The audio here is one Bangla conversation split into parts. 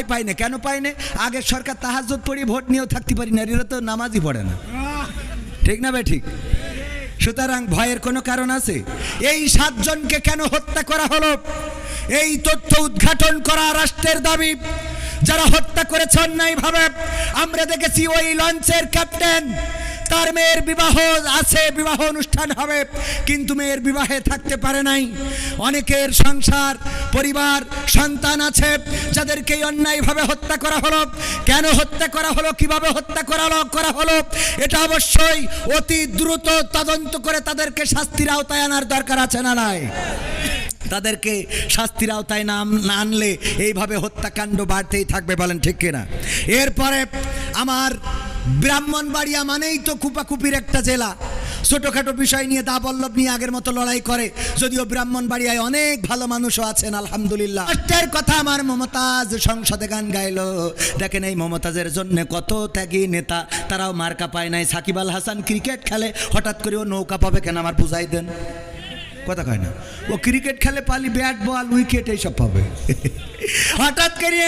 ভয় পাই না, কেন পাই না? আগের সরকার তাহাজত পড়ি ভোট নিয়েও থাকতে পারি না এরা তো নামাজই পড়ে না। ঠিক না ভাই, ঠিক? সুতরাং ভয়ের কোনো কারণ আছে? এই সাতজনকে কেন হত্যা করা হলো? এই তথ্য উদ্ঘাটন করা রাষ্ট্রের দাবি। যারা হত্যা করেছেন করেছে অন্যায়ভাবে, আমরা দেখেছি ওই লঞ্চের ক্যাপ্টেন। তার মেয়ের বিবাহ আছে, বিবাহ অনুষ্ঠান হবে, কিন্তু মেয়ের বিবাহে থাকতে পারে নাই। অনেকের সংসার, পরিবার, সন্তান আছে, যাদেরকে অন্যায়ভাবে হত্যা করা হলো। কেন হত্যা করা হলো, কীভাবে হত্যা করা হলো করা হলো, এটা অবশ্যই অতি দ্রুত তদন্ত করে তাদেরকে শাস্তির আওতায় আনার দরকার আছে না নাই? তাদেরকে শাস্তির আওতায় নাম না আনলে এইভাবে হত্যাকাণ্ড বাড়তেই থাকবে বলেন ঠিক কিনা? এরপরে আমার ব্রাহ্মণবাড়িয়া মানেই তো কুপাকুপির একটা জেলা। ছোটোখাটো বিষয় নিয়ে দা বল্লভ নিয়ে আগের মতো লড়াই করে। যদিও ব্রাহ্মণবাড়িয়ায় অনেক ভালো মানুষও আছেন, আলহামদুলিল্লাহ। কষ্টের কথা আমার মমতাজ সংসদে গান গাইলো। দেখেন এই মমতাজের জন্য কত ত্যাগী নেতা। তারাও মার্কা পায় নাই। সাকিব আল হাসান ক্রিকেট খেলে হঠাৎ করে ও নৌকা পাবে কেন? আমার বুঝাই দেন। কথা কয় না ও ক্রিকেট খেলে পালি ব্যাট বল উইকেট এইসব পাবে হঠাৎ করে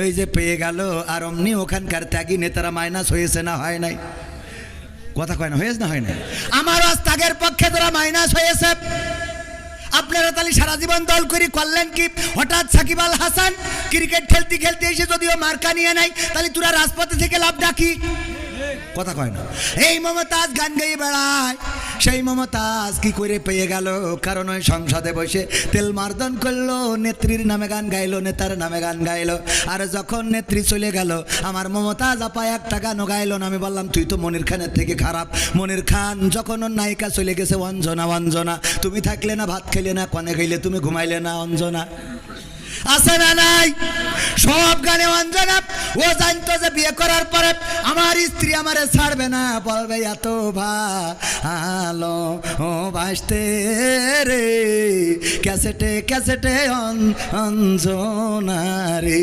ওই যে পেয়ে গেল আর অমনি ওখানকার ত্যাগী নেতারা মাইনাস হয়েছে না হয় নাই কথা কয় না হয়েছে না হয় না আমার আজ ত্যাগের পক্ষে তারা মাইনাস হয়েছে আপনারা তাহলে সারা জীবন দল করি করলেন কি হঠাৎ সাকিব আল হাসান ক্রিকেট খেলতে খেলতে এসে যদিও মার্কা নিয়ে নাই তাহলে তোরা রাজপথে থেকে লাভ ডাকি কথা কয় না। এই মমতাজ গান গাইয়ে বেড়ায়। সেই মমতাজ কি করে পেয়ে গেল? কারণ ওই সংসদে বসে তেল মার্দন করল, নেত্রীর নামে গান গাইলো, নেতার নামে গান গাইলো। আর যখন নেত্রী চলে গেল, আমার মমতাজ আপা একটা গানও গাইলো না। আমি বললাম, তুই তো মনির খানের থেকে খারাপ। মনির খান যখন ওর নায়িকা চলে গেছে, অঞ্জনা অঞ্জনা। তুমি থাকলে না, ভাত খেলে না, কনে খাইলে, তুমি ঘুমাইলে না, অঞ্জনা। আছে না নাই? সব গানে অঞ্জনা। ও জানতো যে বিয়ে করার পরে আমার স্ত্রী আমারে ছাড়বে না, বলবে, এত ভালো ও বাসতে রে। ক্যাসেটে ক্যাসেটে অঞ্জনা রে।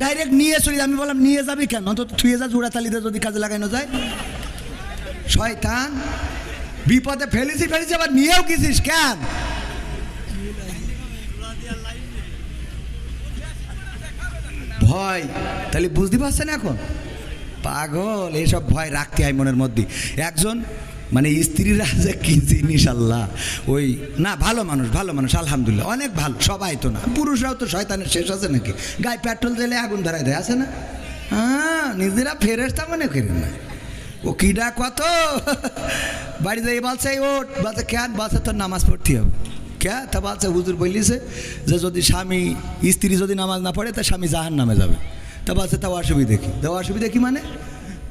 ডাইরেক্ট নিয়ে চলে, আমি বললাম, নিয়ে যাবি কেন? অন্তত থুয়ে যা জোড়া তালিতে যদি কাজে লাগানো যায়। শয়তান, বিপদে ফেলেছি ফেলেছি, আবার নিয়েও গেছিস কেন? ভয়, তাহলে বুঝতে পারছেন এখন? পাগল, এসব ভয় রাখতে হয় মনের মধ্যে। একজন মানে স্ত্রীরা যে কি জিনিস আল্লাহ ওই, না, ভালো মানুষ ভালো মানুষ, আলহামদুলিল্লাহ। অনেক ভালো, সবাই তো না। পুরুষরাও তো শয়তানের শেষ আছে নাকি? গায়ে পেট্রোল দিলে আগুন ধরাই দেয়, আছে না? হ্যাঁ নিজেরা ফেরেস্তা মনে করেন না। ও কিডা কত? বাড়ি যাই বলছে ওট বলছে কেন বলছে, তোর নামাজ পড়তে হবে। কে? তা বলছে, হুজুর বলিছে যে, যদি স্বামী, স্ত্রী যদি নামাজ না পড়ে, তা স্বামী জাহান নামে যাবে। তা বলছে তা অসুবিধা কি? তা অসুবিধা কি মানে?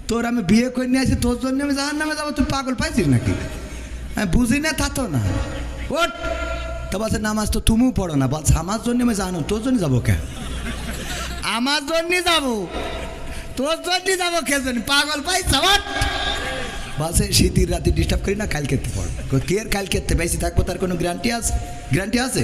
তোর আমি বিয়ে করে নিয়ে আসি, তোর জন্য আমি জাহান নামে যাব, তুই পাগল পাইছিস নাকি? আমি বুঝি না, তা তো না। ওট তা বলছে, নামাজ তো তুমিও পড়ো না। বলছে, আমার জন্য আমি জানো তোর জন্য যাব কে? আমার জন্যই যাব। তোর জন্যই যাব কে জন্য পাগল পাইছ বাসে শীতের রাতে ডিস্টার্ব করি না কাল খেতে পড়ো। কে আর কাল খেতে বেশি থাকব, তার কোনো গ্যারান্টি আছে? গ্যারান্টি আছে?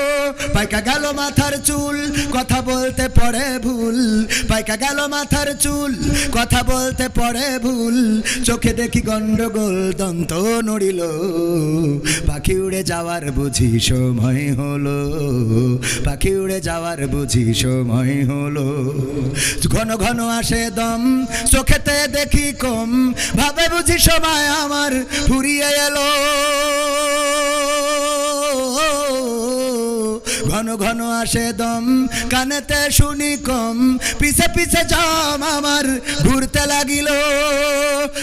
পাইকা গেল মাথার চুল, কথা বলতে পড়ে ভুল। পাইকা গেল মাথার চুল, কথা বলতে পড়ে ভুল। চোখে দেখি গন্ডগোল দন্ত নড়িল। পাখি উড়ে যাওয়ার বুঝি সময় হলো। পাখি উড়ে যাওয়ার বুঝি সময় হলো। ঘন ঘন আসে দম, চোখেতে দেখি কম। ভাবে বুঝি সময় আমার ফুরিয়ে এলো। ঘন ঘন আসে দম, কানেতে শুনি কম। পিছে পিছে জম আমার, ঘুরতে লাগিল।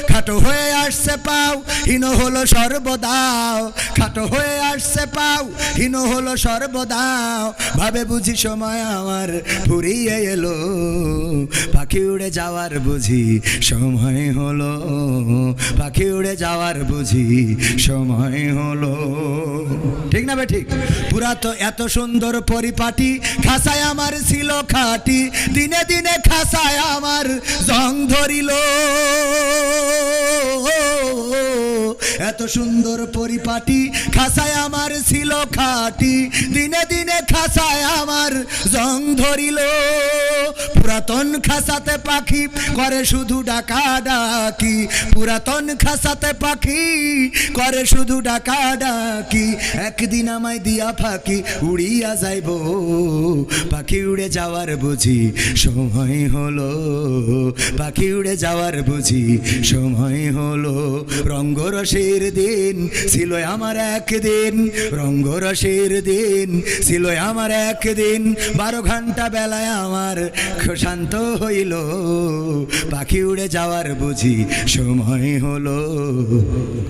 খাটো হয়ে আসছে পাও, হীন হলো সর্বদাও। খাটো হয়ে আসছে পাও, হীন হলো সর্বদাও। ভাবে বুঝি সময় আমার ফুরিয়ে এলো। পাখি উড়ে যাওয়ার বুঝি সময় হলো। পাখি উড়ে যাওয়ার বুঝি সময় হলো। ঠিক না বে ঠিক? পুরা তো এত সুন্দর পরিপাটি, খাসায় আমার ছিল খাটি, দিনে দিনে খাসায় আমার জং ধরিল। এত সুন্দর পরিপাটি, খাসায় আমার ছিল খাটি, দিনে দিনে খাসায় আমার জং ধরিল। পুরাতন খাসাতে পাখি করে শুধু ডাকা ডাকি, পুরাতন খাসাতে পাখি করে শুধু ডাকা ডাকি। একদিন আমায় দিয়া ফাঁকি উড়িয়া যাইব। পাখি উড়ে যাওয়ার বুঝি সময় হলো। পাখি উড়ে যাওয়ার বুঝি সময় হলো। রঙ্গরসের দিন ছিল আমার একদিন। রঙ্গরসের দিন ছিল আমার একদিন। বারো ঘণ্টা বেলায় আমার শান্ত হইল। পাখি উড়ে যাওয়ার বুঝি সময় হলো।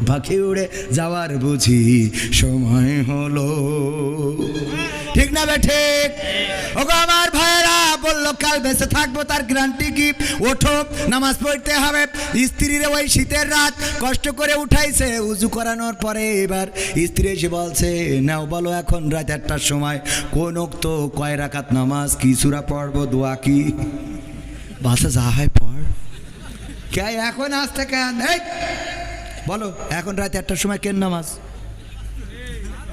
পাখি উড়ে যাওয়ার বুঝি সময় হলো। ঠিক না ঠিক? ওগো আমার ভাইয়েরা, বলল, কাল বেঁচে থাকব, তার গ্যারান্টি কি ওঠো, নামাজ পড়তে হবে। স্ত্রীর ওই শীতের রাত কষ্ট করে উঠাইছে, উজু করানোর পরে এবার স্ত্রী এসে বলছে, নাও বলো, এখন রাত একটার সময় কোন তো কয় রাকাত নামাজ, কি সুরা পড়ব, দোয়া কি? বাসা যা হয় পড়। কে এখন আসতে কেন বলো, এখন রাত একটার সময় কেন নামাজ?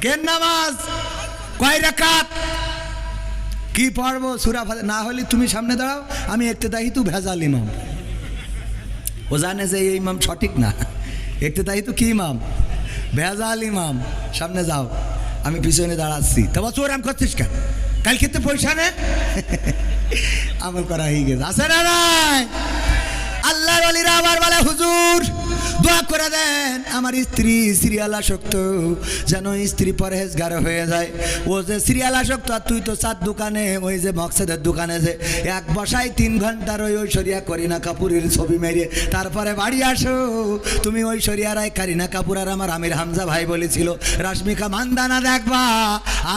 কেন নামাজ? কয় রাকাত? কি পড়ব সুরা না হলে তুমি সামনে দাঁড়াও, আমি একতে দাহি তু ভেজাল ইমাম। ও জানে যে এই ইমাম সঠিক না। একতে দাহি তো কি ইমাম? ভেজাল ইমাম। সামনে যাও, আমি পিছনে দাঁড়াচ্ছি। তা বছর ওরাম করছিস কেন? কাল খেতে পয়সা নে। আমল করা হয়ে গেছে। আছে না নাই? আল্লাহর অলিরা আবার বলে, হুজুর দোয়া করে দেন, আমার স্ত্রী সিরিয়াল আসক্ত, যেন স্ত্রী পরহেজগার হয়ে যায়। ও যে সিরিয়াল আসক্ত, আর তুই তো চার দোকানে, ওই যে মকসেদের দোকানে যে এক বসায় তিন ঘণ্টার ওই ঐশ্বরিয়া করিনা কাপুরের ছবি মেরে। তারপরে বাড়ি আসো, তুমি ঐশ্বরিয়া রায়, কারিনা কাপুর আর আমার আমির হামজা ভাই বলেছিল, রাশ্মিকা মান্দানা দেখবা,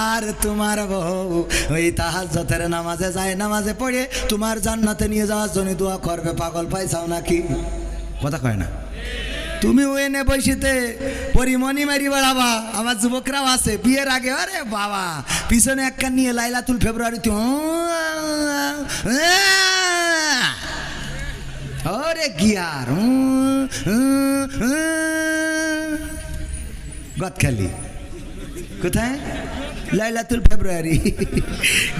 আর তোমার বউ ওই তাহাজ্জতের নামাজে যায়, নামাজে পড়ে তোমার জান্নাতে নিয়ে যাওয়ার জন্য দোয়া করবে, পাগল পাইছাও নাকি? কথা কয় না। তুমি ওই নে বসিতে পরিমণি মারি বেড়াবা। আমার যুবকরাও আছে, বিয়ের আগে, আরে বাবা, পিছনে এক কান নিয়ে লাইলাতুল ফেব্রুয়ারিতে ওরে গিয়ার গদখালি। কোথায়? লাইলাতুল ফেব্রুয়ারি।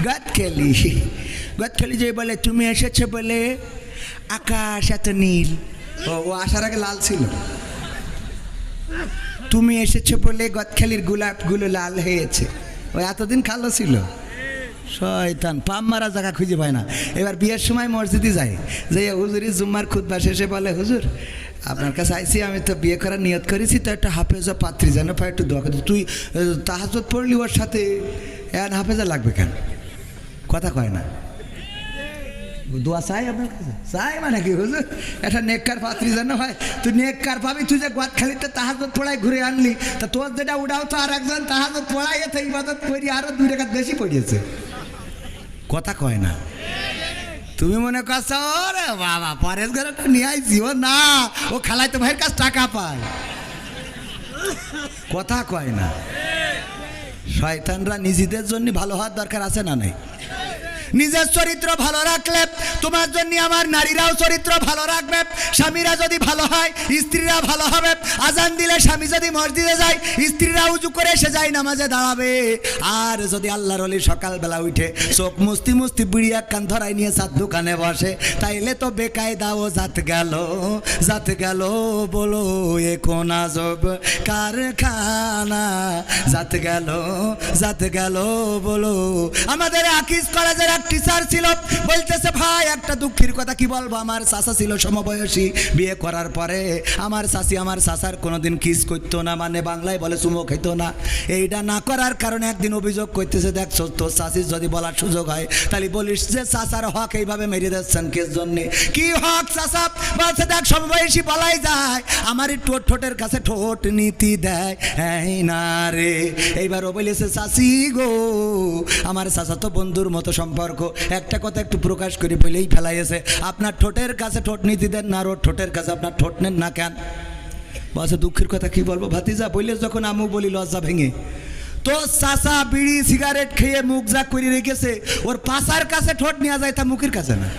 গদখালি। গদখালি যে বলে, তুমি এসেছ বলে আকাশ এত নীল ও আসার আগে লাল ছিল। তুমি এসেছ বলে গদখালির গোলাপগুলো লাল হয়েছে। ও, এতদিন কালো ছিল। শয়তান পাম মারা জায়গা খুঁজে পায় না। এবার বিয়ের সময় মসজিদে যায় যে হুজুরি জুম্মার খুদ্া শেষে বলে, হুজুর, আপনার কাছে আইসি, আমি তো বিয়ে করার নিয়ত করেছি, তো একটা হাফেজা পাত্রী, যেন পাই একটু দোয়া করতে তুই তাহাজত পড়লি ওর সাথে এন হাফেজা লাগবে কেন? কথা কয় না। দোয়া চাই আপনার কাছে? চাই মানে কি হুজুর একটা নেককার পাত্রী যেন হয়। তুই নেককার পাবি, তুই যে গোয়াত খালিতে তাহাজত পড়াই ঘুরে আনলি, তা তোর যেটা উড়াও, তো আর একজন তাহাজত পড়াই এতে ইবাদত করি, আরও দুই রেখাত বেশি পড়িয়েছে। কথা কয় না। তুমি মনে করছ রে বাবা, পরের ঘরে তো নিয়ে আইছি, ও না, ও খালাই তো ভাইয়ের কাছে টাকা পায়। কথা কয় না। শয়তানরা নিজেদের জন্য ভালো হওয়ার দরকার আছে না নাই? নিজের চরিত্র ভালো রাখলে, তোমার জন্য আমার নারীরাও চরিত্র ভালো রাখবে, স্বামীরা যদি ভালো হয়, স্ত্রীরা ভালো হবে। আজান দিলে স্বামী যদি মসজিদে যায়, স্ত্রীরা উঁচু করে এসে যায় নামাজে দাঁড়াবে। আর যদি আল্লাহর অলি সকালবেলা উঠে চোখ মুস্তি মুস্তি বিড়ি এক কান ধরাই নিয়ে সাত দোকানে বসে, তাইলে তো বেকায়দাও জাত গেল জাত গেল বলো এখন আজব কারখানা। জাত গেল জাত গেল বলো। আমাদের আকিস কলেজের এক টিচার ছিল, বলতেছে, ভাই, একটা দুঃখের কথা কি বলব? আমার চাচা ছিল সমবয়সী। বিয়ে করার পরে আমার শাশি আমার শাসার কোনোদিন কিস করতো না মানে বাংলায় বলে চুমো খেতো না। এইটা না করার কারণে একদিন অভিযোগ করতেছে দেখছ তোর শাশির যদি বলার সুযোগ হয়, তাহলে বলিস যে চাচার হক এইভাবে মেরে দিচ্ছেন কেস জন্যে। কি হক চাচা? বলছে, দেখ, সমবয়সী বলাই যায় আমারই ঠোঁট ঠোঁটের কাছে ঠোঁট নীতি দেয়। এই না রে। এইবার ও বলেছে চাষি গো, আমার চাচা তো বন্ধুর মতো সম্পর্ক। একটা কথা একটু প্রকাশ করে বলেই ফেলাইছে আপনার ঠোঁটের কাছে ঠোঁট নীতি দেন না ওর ঠোঁটের কাছে আপনার ঠোঁট নেন না কেন? বলছে দুঃখের কথা কি বলব? ভাতিজা বললে যখন আমু বলি, লজ্জা ভেঙে। তো চাচা বিড়ি, সিগারেট খেয়ে মুখ যা করে রেখেছে। ওর পাশার কাছে ঠোঁট নেওয়া যায় তা মুখের কাছে না।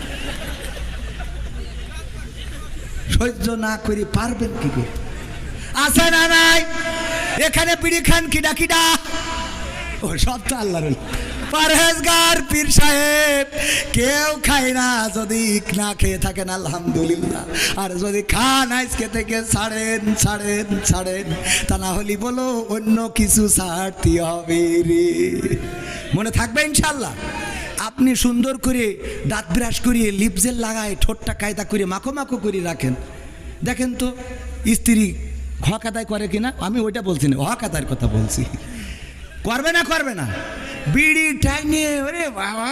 সহ্য না করে পারবেন কি করে? আছে না নাই? এখানে বিড়ি খান কিডা কিডা ও, সব তো আল্লাহর। পরহেজগার পীর সাহেব, কেউ খায় না যদি না খেয়ে থাকেন, আলহামদুলিল্লাহ। আর যদি খান, আজকে থেকে ছাড়েন ছাড়েন ছাড়েন। তা না হলে বলো, অন্য কিছু ছাড়তে হবে রে। মনে থাকবে ইনশাল্লাহ আপনি সুন্দর করে দাঁত ব্রাশ করিয়ে লিপজেল লাগায় ঠোঁটটা কায়দা করে মাখো মাখো করে রাখেন। দেখেন তো, স্ত্রী হক আদায় করে কিনা? আমি ওইটা বলছি না, হক আদায়ের কথা বলছি। করবে না করবে না। বিড়ি টাইনে ওরে বাবা।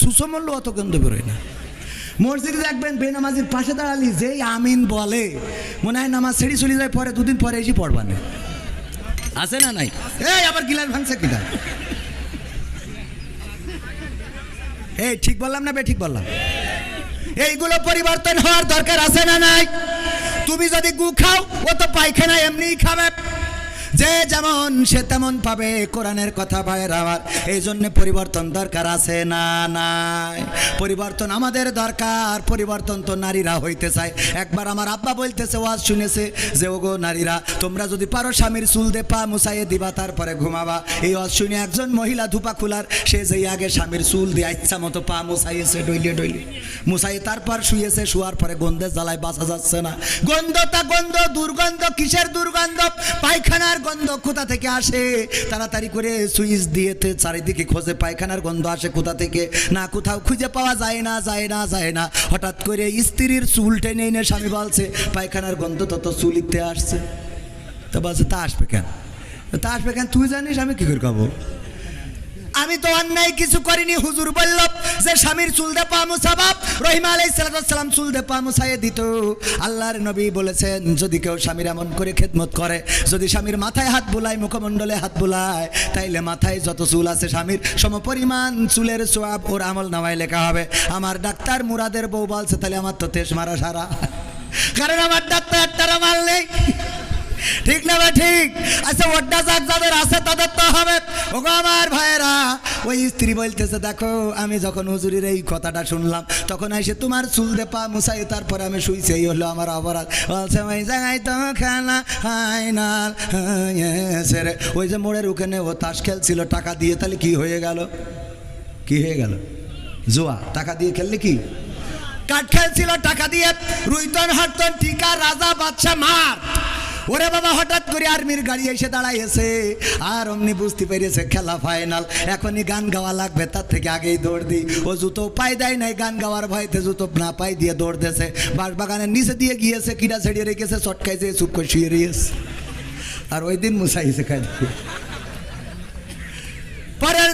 সুসমল্য অত গন্ধ বেরোয় না। মসজিদে দেখবেন বেনামাজির পাশে দাঁড়ালি যেই আমিন বলে মনে হয় নামাজ ছেড়ে চলে যায় পরে দুদিন পরে এসে পড়বানে আছে না নাই? এই আবার গিলাস ভাঙছে কিনা? এই ঠিক বললাম না বে ঠিক বললাম। এইগুলো পরিবর্তন হওয়ার দরকার আছে না নাই? তুমি যদি গু খাও ও তো পায়খানা এমনিই খাবে। যে যেমন সে তেমন পাবে কোরআনের কথা ভাইয়ের আমার এই জন্য পরিবর্তন দরকার আছে না নাই? পরিবর্তন আমাদের দরকার, পরিবর্তন তো নারীরা হইতে চায়। একবার আমার আব্বা বলতেছে, ওয়াজ শুনেছে যে, ওগো নারীরা, তোমরা যদি পারো স্বামীর চুল দে পা মুসাইয়ে দিবা, তারপরে ঘুমাবা। এই ওয়াজ শুনে একজন মহিলা ধুপা খুলার, সে যেই আগে স্বামীর চুল দিয়ে ইচ্ছা মতো পা মুসাইয়েছে ডইলে ডইলে। মুসাই তারপর শুয়েছে, শুয়ার পরে গন্ধে জ্বালায় বাঁচা যাচ্ছে না। গন্ধটা গন্ধ, দুর্গন্ধ, কিসের দুর্গন্ধ? পায়খানার গন্ধ কোথা থেকে আসে? তাড়াতাড়ি করে সুইচ দিয়েতে চারিদিকে খোঁজে পায়খানার গন্ধ আসে কোথা থেকে? না, কোথাও খুঁজে পাওয়া যায় না যায় না যায় না। হঠাৎ করে স্ত্রীর চুল টেনে এনে স্বামী বলছে, পায়খানার গন্ধ তত চুলিতে আসছে। তো বলছে, তা আসবে কেন? তা আসবে কেন? তুই জানিস আমি কী করে খাব? আমি তো অন্যায় কিছু করিনি, হুজুর বলল যে স্বামীর চুল দে পা মুসাবাব রহিমা আলাই সালাম চুল দে পা মুসাইয়ে দিত। আল্লাহর নবী বলেছেন, যদি কেউ স্বামীর এমন করে খেদমত করে, যদি স্বামীর মাথায় হাত বুলায়, মুখমণ্ডলে হাত বুলায়, তাইলে মাথায় যত চুল আছে স্বামীর, সমপরিমাণ চুলের সোয়াব ওর আমল নামায় লেখা হবে। আমার ডাক্তার মুরাদের বউ বলছে তাহলে আমার তো তেজ মারা সারা। কারণ আমার ডাক্তার তারা মাল নেই। ঠিক না ভাই ঠিক? আচ্ছা ওটা যাক যাদের আছে তাদের তো হবে। ওগো আমার ভাইয়েরা, ওই স্ত্রী বলতেছে, দেখো, আমি যখন হুজুরের এই কথাটা শুনলাম, তখন এসে তোমার চুল দে পা মুসাই তারপরে আমি শুইছি, এই হলো আমার অপরাধ। বলছে, ওই জায়গায় তো খেলা না হয়েছে রে। ওই যে মোড়ের ওখানে ও তাস খেলছিল, টাকা দিয়ে, তাহলে কি হয়ে গেল? কি হয়ে গেল? জোয়া, টাকা দিয়ে খেললে কি? কাঠ খেলছিল, টাকা দিয়ে, রুইতন হরতন টিকা রাজা, বাদশা, মার। ওরে বাবা, হঠাৎ করে আর্মির গাড়ি এসে দাঁড়াইছে আর অমনি বুঝতে পেরেছে খেলা ফাইনাল এখনই গান গাওয়া লাগবে, তার থেকে আগেই দৌড় দিই। ও জুতো পাই দেয় নাই, গান গাওয়ার ভয়তে জুতো না পাই দিয়ে দৌড় দিয়েছে বাস বাগানের নিচে দিয়ে গিয়েছে কিরা ছেড়িয়ে রেখেছে, চটকাইছে, চুপ করে শুয়ে রয়েছে আর ওই দিন মুসাইছে খাই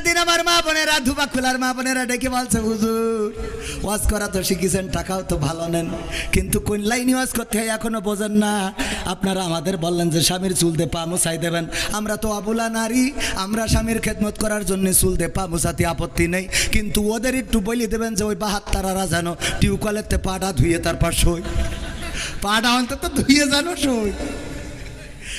দিন আমার মা বোনেরা ধুবা খোলার মা বোনেরা ডেকে বলছে, হুজুর, ওয়াজ করা তো শিখেছেন, টাকাও তো ভালো নেন। কিন্তু কোন লাইনে ওয়াজ করতে হয় এখনও বোঝেন না। আপনারা আমাদের বললেন যে, স্বামীর চুল দিয়ে পা মুছাই দেবেন। আমরা তো আবুলা নারী, আমরা স্বামীর খেদমত করার জন্য চুল দিয়ে পা মুছাতে আপত্তি নেই। কিন্তু ওদের একটু বলে দেবেন যে, ওই বাহাত্তারারা যেন টিউকলেতে পাটা ধুয়ে তারপর সই পাটা অন্তত ধুয়ে জানো সই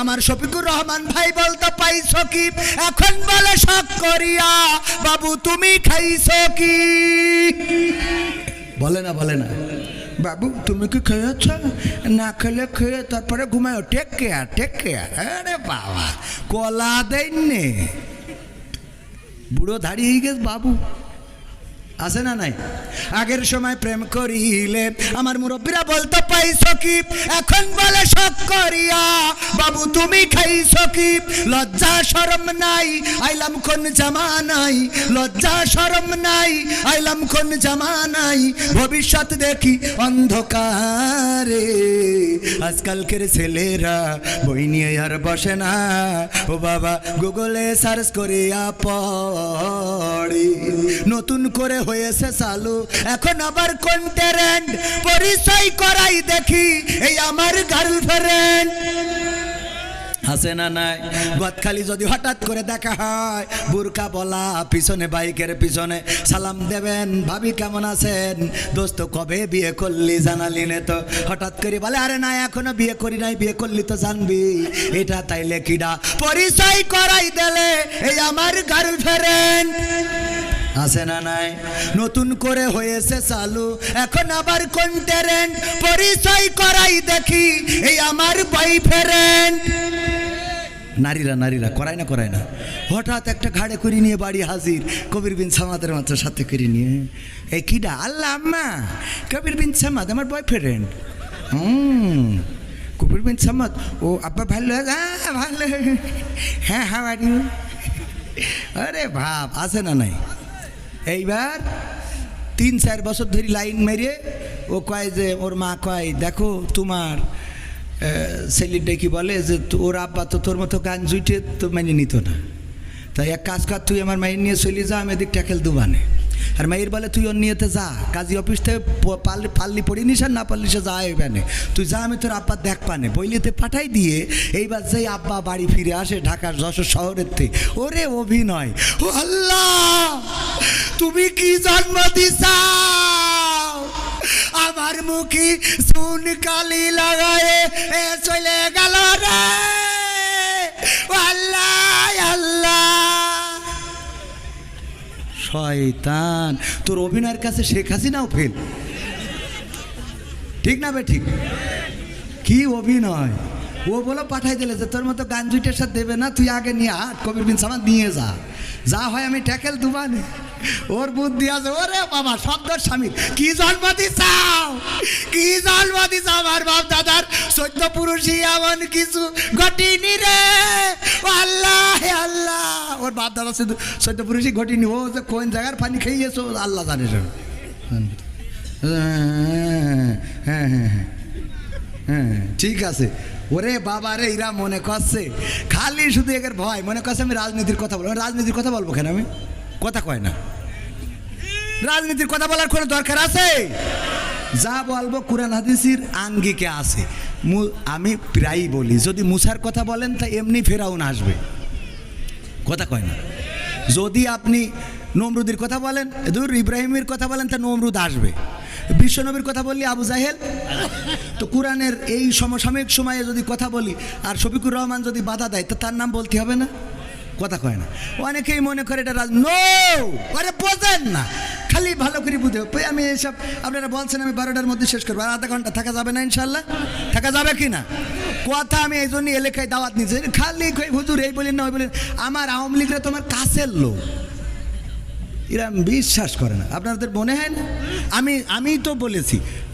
আমার শফিকুর রহমান ভাই বলতো পাইছ কি? এখন বলে শখ করিয়া, বাবু তুমি খাইছ কি? বলে না বলে না। বাবু, তুমি কি খেয়েছ? না খেলে খেয়ে তারপরে ঘুমায়। টেক কেয়ার টেক আরে বাবা, কলা দেননি বুড়ো দাঁড়িয়ে গেছে, বাবু। আছে না নাই? আগের সময় প্রেম করিলে আমার মুরব্বীরা বলতো, পাইছ কি? এখন বলে শখ করিয়া। বাবু, তুমি খাইছ কি? লজ্জা, শরম নাই। আইলাম কোন জামা নাই। লজ্জা, শরম নাই। আইলাম কোন জামা নাই। ভবিষ্যৎ দেখি অন্ধকারে। আজকালকের ছেলেরা বই নিয়ে আর বসে না। ও বাবা, গুগলে সার্চ করিয়া পড়ে। নতুন করে হয়েছে চালু। এখন আবার কোন ট্যারেন্ট পরিচয় করাই দেখি এই আমার গার্লফ্রেন্ড আছে না নাই? গতখালি যদি হঠাৎ করে দেখা হয়, বুরকা বলা পিছনে, বাইকের পিছনে, সালাম দেবেন, ভাবি কেমন আছেন? দোস্ত, কবে বিয়ে করলি জানালি নে তো। হঠাৎ করে বলে, আরে না, এখনও বিয়ে করি নাই, বিয়ে করলি তো জানবি। এটা তাইলে কিডা? পরিচয় করাই দিলে এই আমার গার্লফ্রেন্ড আছে না নাই? নতুন করে হয়েছে চালু, এখন আবার কোন ট্যারেন্ট পরিচয় করাই দেখি, এই আমার বয়ফ্রেন্ড নারীরা নারীরা, করায় না করায় না। হঠাৎ একটা ঘাড়ে করে নিয়ে বাড়ি হাজির, কবির বিন সামাদের মাত্র সাথে করে নিয়ে। এই কিডা? আল্লাহ আম্মা! কবির বিন সামাদ, আমার বয়ফ্রেন্ড হুম কবির বিন সামাদ, ও আব্বা ভালো ভালো হ্যাঁ হ্যাঁ বাড়ি আরে ভাব আছে না নাই? এইবার তিন, চার বছর ধরে লাইন মেরে ও কয় যে, ওর মা কয়, দেখো, তোমার ছেলেটা কি বলে যে ওর আব্বা তো তোর মতো গান জুইটে তো মেনে নিত না। তাই এক কাজ কর, তুই আমার মায়ের নিয়ে চলে যা, আমি এদিক ট্যাকেল দুবানে আর মায়ের বলে, তুই ওর নিয়েতে যা, কাজী অফিস থেকে প- পারলি পড়ি নিস আর না পারলি সে যা এবানে তুই যা, আমি তোর আব্বা দেখ পানে বইলিতে পাঠাই দিয়ে এইবার যেই আব্বা বাড়ি ফিরে আসে ঢাকার যশোর শহরের থেকে, ওরে অভিনয় আল্লাহ, তুমি কি জন্ম দিছাও আমার মুখি সুন কালি লাগায়ে এ চলে গেল রে। শয়তান, তোর অভিনয়ের কাছে শেখ হাসিনাও ফেল ঠিক না বে, ঠিক? কি অভিনয়? ও বলো পাঠাই দিলে যে তোর মতো গান জুইটের সাথে দেবে না, তুই আগে নিয়ে আট কবির বিন সামান নিয়ে যা। যা হয় আমি ট্যাকেল দুবানে। ওর বুদ্ধি আছে, ওরে বাবা শব্দর স্বামী। কি জন্ম দিছাও কি জন্ম দিছাও আমার বাপ দাদার সত্য পুরুষই এমন কিছু ঘটিনি রে। আল্লাহ আল্লাহ। ওর বাপ দাদা শুধু সত্য পুরুষই ঘটিনি। ও যে কোন জায়গার পানি খেয়েছো আল্লাহ জানে হ্যাঁ হ্যাঁ হ্যাঁ হ্যাঁ হ্যাঁ ঠিক আছে। ওরে বাবা রে, এরা মনে করছে, খালি শুধু একের ভয়। মনে করছে আমি রাজনীতির কথা বলব। রাজনীতির কথা বলব কেন আমি? কথা কয় না। রাজনীতির কথা বলার কোনো দরকার আছে? যা বলব কোরআন হাদিসির আঙ্গিকে আছে। আমি প্রায়ই বলি, যদি মুসার কথা বলেন তা এমনি ফেরাউন আসবে। কথা কয় না। যদি আপনি নমরুদের কথা বলেন দূর ইব্রাহিমের কথা বলেন, তা নমরুদ আসবে। বিশ্বনবীর কথা বললি, আবু জাহেল? তো কোরআনের এই সমসাময়িক সময়ে যদি কথা বলি, আর শফিকুর রহমান যদি বাধা দেয়, তো তার নাম বলতে হবে না? কথা কয় না। অনেকেই মনে করে এটা রাজ নো আরে বোঝেন না। খালি ভালো করে বুঝে আমি এইসব আপনারা বলছেন আমি বারোটার মধ্যে শেষ করব। আর আধা ঘণ্টা থাকা যাবে না ইনশাল্লাহ থাকা যাবে কি না? কথা আমি এই জন্য এলাকায় দাওয়াত নিচ্ছি খালি কই হুজুর এই বলেন না ওই বলেন। আমার আওয়ামী লীগরা তোমার কাছের লোক। এরা বিশ্বাস করে না। আপনাদের মনে হয় না? আমি আমি তো বলেছি।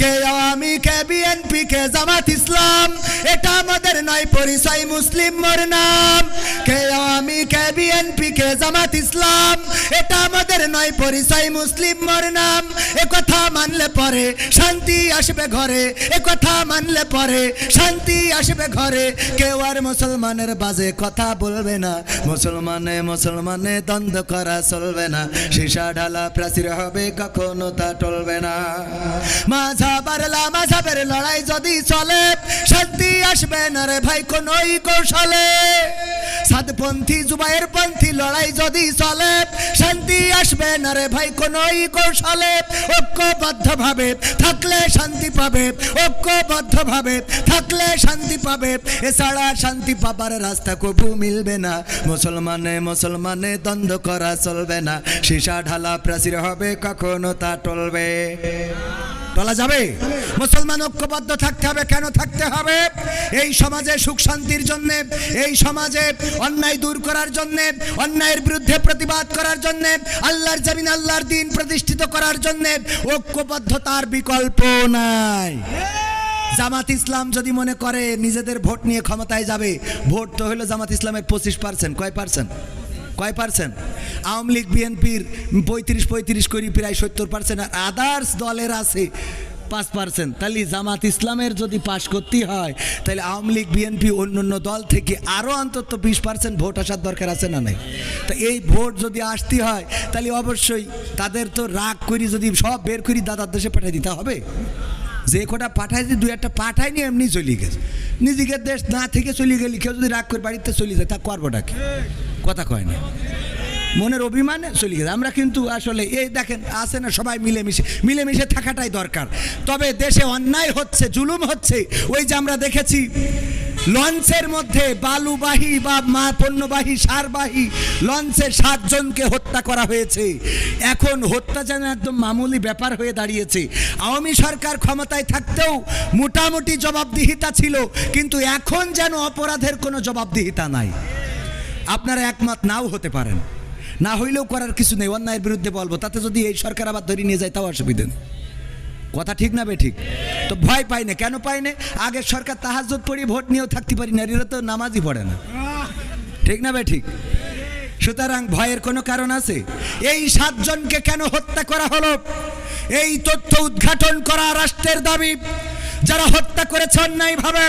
কে আমি কে বিএনপি, কে জামাত ইসলাম, এটা আমাদের নয়, পরিচয় মুসলিম মোর নাম। কে আমি কে বিএনপি, কে জামাত ইসলাম, এটা আমাদের নয়, পরিচয় মুসলিম মোর নাম। এ কথা মানলে পরে শান্তি আসবে ঘরে। এ কথা মানলে পরে শান্তি আসবে ঘরে। কেউ আর মুসলমানের বাজে কথা বলবে না। মুসলমানে মুসলমানে দ্বন্দ্ব করা চলবে না। সীসা ঢালা প্রাচীর হবে, কখনো তা টলবে না। মাঝা মাঝাবার মাঝাবের লড়াই যদি চলে, শান্তি আসবে না রে ভাই, কোনই কৌশলে। সাতপন্থী জুবাইয়ের পন্থী লড়াই যদি চলে, শান্তি আসবে না রে ভাই, কোনই কৌশলে। ঐক্যবদ্ধ ভাবে থাকলে শান্তি পাবে ঐক্যবদ্ধ ভাবে থাকলে শান্তি পাবে, এছাড়া শান্তি পাবার রাস্তা কবু মিলবে না। মুসলমানে মুসলমানে দ্বন্দ্ব করা চলবে না। সীসা ঢালা প্রাচীর হবে, কখনো তা টলবে। টলা যাবে? মুসলমান ঐক্যবদ্ধ থাকতে হবে কেন থাকতে হবে? এই সমাজে সুখ শান্তির জন্য এই সমাজে অন্যায় দূর করার জন্য অন্যায়ের বিরুদ্ধে প্রতিবাদ করার জন্য আল্লাহর জমিন আল্লাহর দিন প্রতিষ্ঠিত করার জন্য ঐক্যবদ্ধতার বিকল্প নাই। জামাত ইসলাম যদি মনে করে নিজেদের ভোট নিয়ে ক্ষমতায় যাবে ভোট তো হলো জামাত ইসলামের পঁচিশ পার্সেন্ট কয় পার্সেন্ট কয় পার্সেন্ট? আওয়ামী লীগ, বিএনপির পঁয়ত্রিশ পঁয়ত্রিশ করি প্রায় সত্তর পার্সেন্ট আর আদার্স দলের আছে পাঁচ পার্সেন্ট। তাহলে জামাত ইসলামের যদি পাশ করতে হয়, তাহলে আওয়ামী লীগ, বিএনপি অন্য অন্য দল থেকে আরও অন্তত বিশ পার্সেন্ট ভোট আসার দরকার আছে না নাই? তো এই ভোট যদি আসতে হয়, তাহলে অবশ্যই তাদের তো রাগ করি যদি সব বের করি দাদার দেশে পাঠিয়ে দিতে হবে। যে কটা পাঠাই দিয়ে দু একটা পাঠায়নি, এমনি চলে গেছে। নিজেকে দেশ না থেকে চলে গেলি কেউ যদি রাগ করে বাড়িতে চলে যায়, তা করবোটা কি? কথা কয় না। মনের অভিমানে চলে গেছে। আমরা কিন্তু আসলে এই দেখেন, আছে না সবাই মিলেমিশে। মিলেমিশে থাকাটাই দরকার। তবে দেশে অন্যায় হচ্ছে, জুলুম হচ্ছে। ওই যে আমরা দেখেছি, লঞ্চের মধ্যে বালুবাহী বা মা পণ্যবাহী, সারবাহী লঞ্চে সাতজনকে হত্যা করা হয়েছে। এখন হত্যা যেন একদম মামুলি ব্যাপার হয়ে দাঁড়িয়েছে। আওয়ামী সরকার ক্ষমতায় থাকতেও মোটামুটি জবাবদিহিতা ছিল, কিন্তু এখন যেন অপরাধের কোনো জবাবদিহিতা নাই। আপনারা একমত নাও হতে পারেন। না হইলেও করার কিছু নেই, অন্যায়ের বিরুদ্ধে বলব। তাতে যদি এই সরকার আবার ধরে নিয়ে যায়, তাও অসুবিধা নেই। কথা ঠিক না বে ঠিক? তো ভয় পাই না। কেন পাই না? আগের সরকার তাহাজত পড়ি ভোট নিয়েও থাকতে পারি না এরা তো নামাজই পড়ে না। ঠিক না বে ঠিক? সুতরাং ভয়ের কোনো কারণ আছে? এই সাতজনকে কেন হত্যা করা হলো? এই তথ্য উদ্ঘাটন করা রাষ্ট্রের দাবি। যারা হত্যা করেছে অন্যায়ভাবে,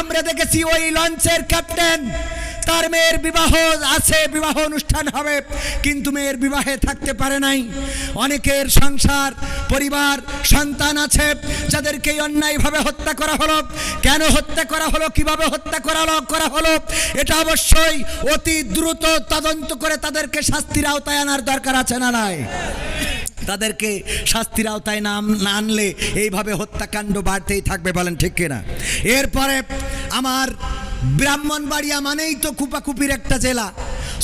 আমরা দেখেছি ওই লঞ্চের ক্যাপ্টেন। তার মেয়ের বিবাহ আছে, বিবাহ অনুষ্ঠান হবে, কিন্তু মেয়ের বিবাহে থাকতে পারে নাই। অনেকের সংসার, পরিবার, সন্তান আছে, যাদেরকে অন্যায়ভাবে হত্যা করা হলো। কেন হত্যা করা হলো? কীভাবে হত্যা করা হলো? করা হলো? এটা অবশ্যই অতি দ্রুত তদন্ত করে তাদেরকে শাস্তির আওতায় আনার দরকার আছে না নাই? তাদেরকে শাস্তির আওতায় নাম না আনলে এইভাবে হত্যাকাণ্ড বাড়তেই থাকবে বলেন ঠিক কিনা? এরপরে আমার ব্রাহ্মণবাড়িয়া মানেই তো খুপাখুপির একটা জেলা।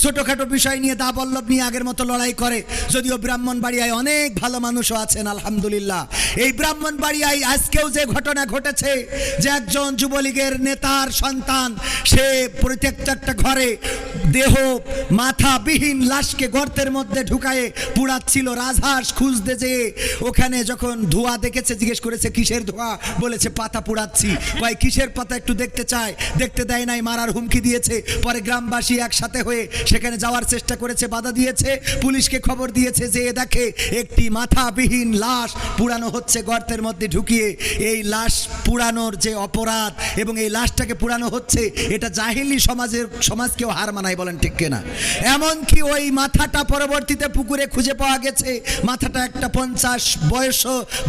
ছোটোখাটো বিষয় নিয়ে দা বল্লভ নিয়ে আগের মতো লড়াই করে। যদিও ব্রাহ্মণবাড়িয়ায় অনেক ভালো মানুষও আছেন, আলহামদুলিল্লাহ। এই ব্রাহ্মণবাড়িয়ায় আজকেও যে ঘটনা ঘটেছে, যে একজন যুবলীগের নেতার সন্তান, সে প্রত্যেকটা একটা ঘরে দেহ মাথাবিহীন লাশকে গর্তের মধ্যে ঢুকায়ে পুড়াচ্ছিল। রাজহাঁস খুঁজতে যেয়ে ওখানে যখন ধোঁয়া দেখেছে, জিজ্ঞেস করেছে, কিসের ধোঁয়া? বলেছে, পাতা পুড়াচ্ছি। ভাই, কিসের পাতা? একটু দেখতে চায়। দেখতে দেয় নাই, মারার হুমকি দিয়েছে। পরে গ্রামবাসী একসাথে হয়ে সেখানে যাওয়ার চেষ্টা করেছে, বাধা দিয়েছে। পুলিশকে খবর দিয়েছে যে দেখে একটি মাথাবিহীন লাশ পুরানো হচ্ছে গর্তের মধ্যে ঢুকিয়ে। এই লাশ পুরানোর যে অপরাধ এবং এই লাশটাকে পুরানো হচ্ছে, এটা জাহিলি সমাজের, সমাজকেও হার মানায় বলেন ঠিক কিনা। এমনকি ওই মাথাটা পরবর্তীতে পুকুরে খুঁজে পাওয়া গেছে। মাথাটা একটা পঞ্চাশ বয়স,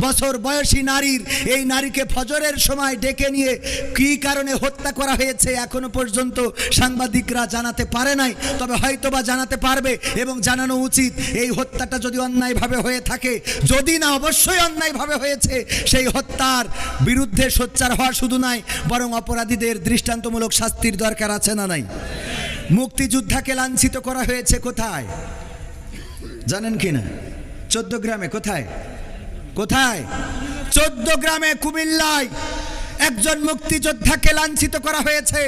বছর বয়সী নারীর। এই নারীকে ফজরের সময় ডেকে নিয়ে কি কারণে হত্যা করা হয়েছে এখনও পর্যন্ত সাংবাদিকরা জানাতে পারে নাই। তবে তবে হয়তো বা জানাতে পারবে এবং জানানো উচিত, এই হত্যাটা যদি অন্যায়ভাবে হয়ে থাকে। যদি না, অবশ্যই অন্যায়ভাবে হয়েছে। সেই হত্যার বিরুদ্ধে সোচ্চার হওয়া শুধু নয়, বরং অপরাধীদের দৃষ্টান্তমূলক শাস্তির দরকার আছে না নাই? মুক্তিযোদ্ধাকে লাঞ্ছিত করা হয়েছে কোথায়? জানেন কি না? চোদ্দ গ্রামে কোথায়? কোথায়? চোদ্দ গ্রামে কুমিল্লায়। একজন মুক্তিযোদ্ধাকে লাঞ্ছিত করা হয়েছে।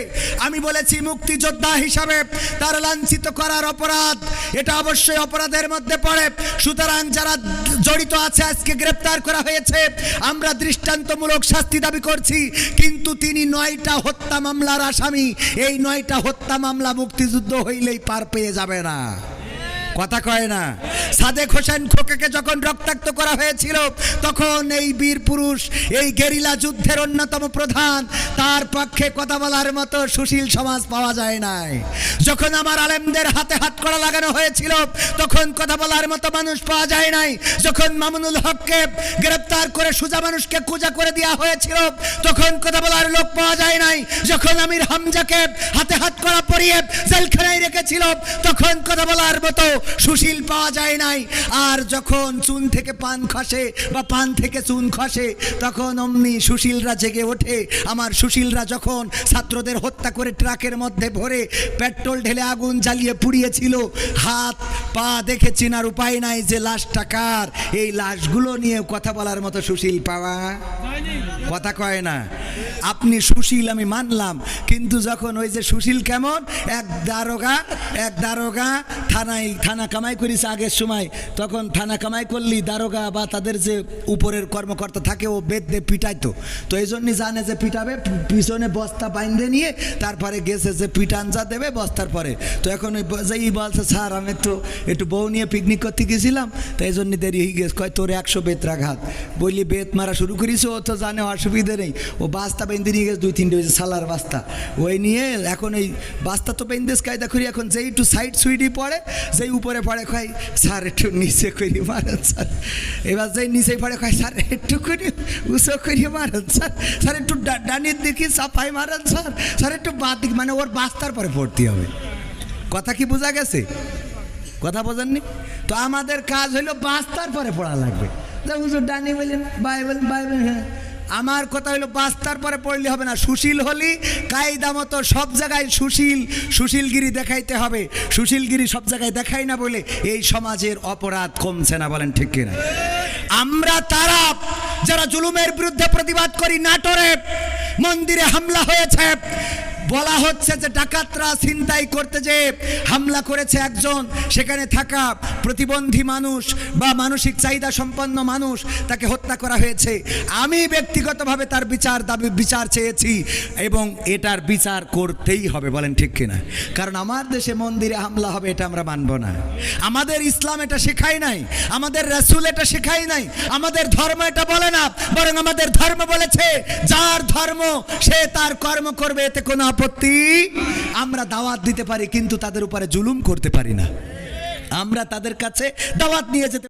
আমি বলেছি মুক্তিযোদ্ধা হিসাবে তার লাঞ্ছিত করার অপরাধ, এটা অবশ্যই অপরাধের মধ্যে পড়ে। সুতরাং যারা জড়িত আছে, আজকে গ্রেপ্তার করা হয়েছে, আমরা দৃষ্টান্তমূলক শাস্তি দাবি করছি। কিন্তু তিনি নয়টা হত্যা মামলার আসামি। এই নয়টা হত্যা মামলা মুক্তিযুদ্ধ হইলেই পার পেয়ে যাবে না। কথা কয় না। সাদেক হোসেন খোকাকে যখন রক্তাক্ত করা হয়েছিল, তখন এই বীর পুরুষ, এই গেরিলা যুদ্ধের অন্যতম প্রধান, তার পক্ষে কথা বলার মতো সুশীল সমাজ পাওয়া যায় নাই। যখন আমার আলেমদের হাতে হাত করা লাগানো হয়েছিল, তখন কথা বলার মতো মানুষ পাওয়া যায় নাই। যখন মামুনুল হককে গ্রেপ্তার করে সুজা মানুষকে কুজা করে দেওয়া হয়েছিল, তখন কথা বলার লোক পাওয়া যায় নাই। যখন আমির হামজাকে হাতে হাত করা পরিয়ে জেলখানায় রেখেছিল, তখন কথা বলার মতো সুশীল পাওয়া যায় নাই। আর যখন চুন থেকে পান খসে বা পান থেকে চুন খসে, তখন অমনি সুশীলরা জেগে ওঠে। আমার সুশীলরা যখন ছাত্রদের হত্যা করে ট্রাকের মধ্যে ভরে পেট্রোল ঢেলে আগুন জ্বালিয়ে পুড়িয়েছিল, হাত, পা দেখে চেনার উপায় নাই যে লাশটা কার। এই লাশগুলো নিয়ে কথা বলার মতো সুশীল পাওয়া কথা কয় না। আপনি সুশীল আমি মানলাম, কিন্তু যখন ওই যে সুশীল কেমন? এক দারোগা এক দারোগা থানায় থানা কামাই করিস আগের সময়, তখন থানা কামাই করলি দারোগা বা তাদের যে উপরের কর্মকর্তা থাকে ও বেদ দিয়ে পিটাইতো। তো এই জন্যই জানে যে পিটাবে, পিছনে বস্তা বাইন্ধে নিয়ে তারপরে গেছে যে পিটান যা দেবে বস্তার পরে। তো এখন ওই যেই বলছে, স্যার, আমি একটু একটু বউ নিয়ে পিকনিক করতে গেছিলাম, তো এই জন্য দেরি হয়ে গেছে। কয়, তোর একশো বেতরাঘাত বললি বেত মারা শুরু করিস ও তো জানে অসুবিধে নেই। ও বাস্তা বেঁধে নিয়ে গেছে, দুই, তিনটে যে সালার বাস্তা। ওই নিয়ে এখন এই বাস্তা তো বেঁধেস কায়দা করি, এখন যেই একটু সাইড সুইডি পড়ে, যেই উপরে পড়ে কয়, স্যার, একটু নিচে করি মারেন, স্যার। এবার যেই নিচে পড়ে কয়, স্যার, একটু করি উঁচু করি মারেন, স্যার। স্যার, একটু ডানির দিকে চাপাই মারেন, স্যার। স্যার, একটু বাদ দিক মানে ওর বাস্তার পরে ভর্তি হবে। কথা কি বোঝা গেছে? কথা বোঝেননি? তো আমাদের কাজ হলো বাস্তার পরে পড়া লাগবে। হুজুর ডানি বললেন বাইবেল বাইবেল হ্যাঁ। আমার কথা হলো, বাস্তার পরে পড়লে হবে না। সুশীল হলি, কায়দা মতো সব জায়গায় সুশীল, সুশীলগিরি দেখাইতে হবে। সুশীলগিরি সব জায়গায় দেখাই না বলে এই সমাজের অপরাধ কমছে না, বলেন ঠিক কিনা? আমরা তারা, যারা জুলুমের বিরুদ্ধে প্রতিবাদ করি, নাটোরে মন্দিরে হামলা হয়েছে। বলা হচ্ছে যে ডাকাতরা ছিনতাই করতে যে হামলা করেছে একজন, সেখানে থাকা প্রতিবন্ধী মানুষ বা মানসিক চাহিদা সম্পন্ন মানুষ তাকে হত্যা করা হয়েছে। আমি ব্যক্তিগতভাবে তার বিচার দাবি, বিচার চেয়েছি এবং এটার বিচার করতেই হবে, বলেন ঠিক কিনা? কারণ আমার দেশে মন্দিরে হামলা হবে, এটা আমরা মানব না। আমাদের ইসলাম এটা শেখায় নাই, আমাদের রাসুল এটা শেখায় নাই, আমাদের ধর্ম এটা বলে না, বরং আমাদের ধর্ম বলেছে, যার ধর্ম সে তার কর্ম করবে, এতে কোনো আপত্তি আমরা দাওয়াত দিতে পারি, কিন্তু তাদের উপরে জুলুম করতে পারি না। আমরা তাদের কাছে দাওয়াত নিয়ে যেতে